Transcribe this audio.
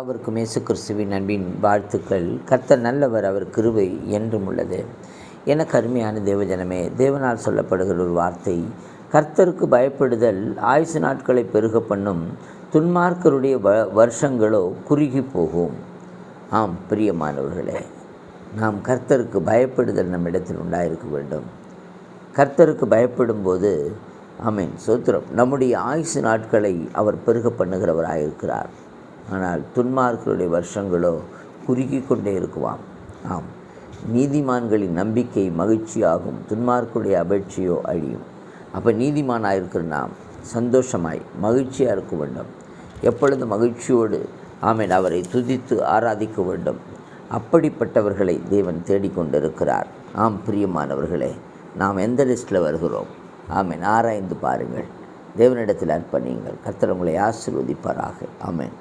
அவருக்கு மேசு கிறிஸ்துவின் அன்பின் வாழ்த்துக்கள். கர்த்தர் நல்லவர் அவர் கிருவை என்றும் உள்ளது. எனக்கு அருமையான தேவஜனமே தேவனால் சொல்லப்படுகிற ஒரு வார்த்தை கர்த்தருக்கு பயப்படுதல் ஆயுசு நாட்களை பெருக பண்ணும் துன்மார்க்கருடைய வ வருஷங்களோ குறுகி போகும். ஆம் பிரியமானவர்களே நாம் கர்த்தருக்கு பயப்படுதல் நம்மிடத்தில் உண்டாயிருக்க வேண்டும். கர்த்தருக்கு பயப்படும்போது ஆமீன் சோத்திரம் நம்முடைய ஆயுசு நாட்களை அவர் பெருக பண்ணுகிறவராயிருக்கிறார். ஆனால் துன்மார்களுடைய வருஷங்களோ குறுகி கொண்டே இருக்குவாம். ஆம். நீதிமான்களின் நம்பிக்கை மகிழ்ச்சியாகும். துன்மார்களுடைய அபேட்சையோ அழியும். அப்போ நீதிமானாக இருக்கிற நாம் சந்தோஷமாய் மகிழ்ச்சியாக இருக்க வேண்டும். எப்பொழுது மகிழ்ச்சியோடு ஆமேன் அவரை துதித்து ஆராதிக்க வேண்டும். அப்படிப்பட்டவர்களை தேவன் தேடிக்கொண்டிருக்கிறார். ஆம் பிரியமானவர்களே நாம் எந்த லிஸ்ட்டில் வருகிறோம்? ஆமேன் ஆராய்ந்து பாருங்கள். தேவனிடத்தில் அர்ப்பணியுங்கள். கர்த்தர் உங்களை ஆசிர்வதிப்பாராக. ஆமேன்.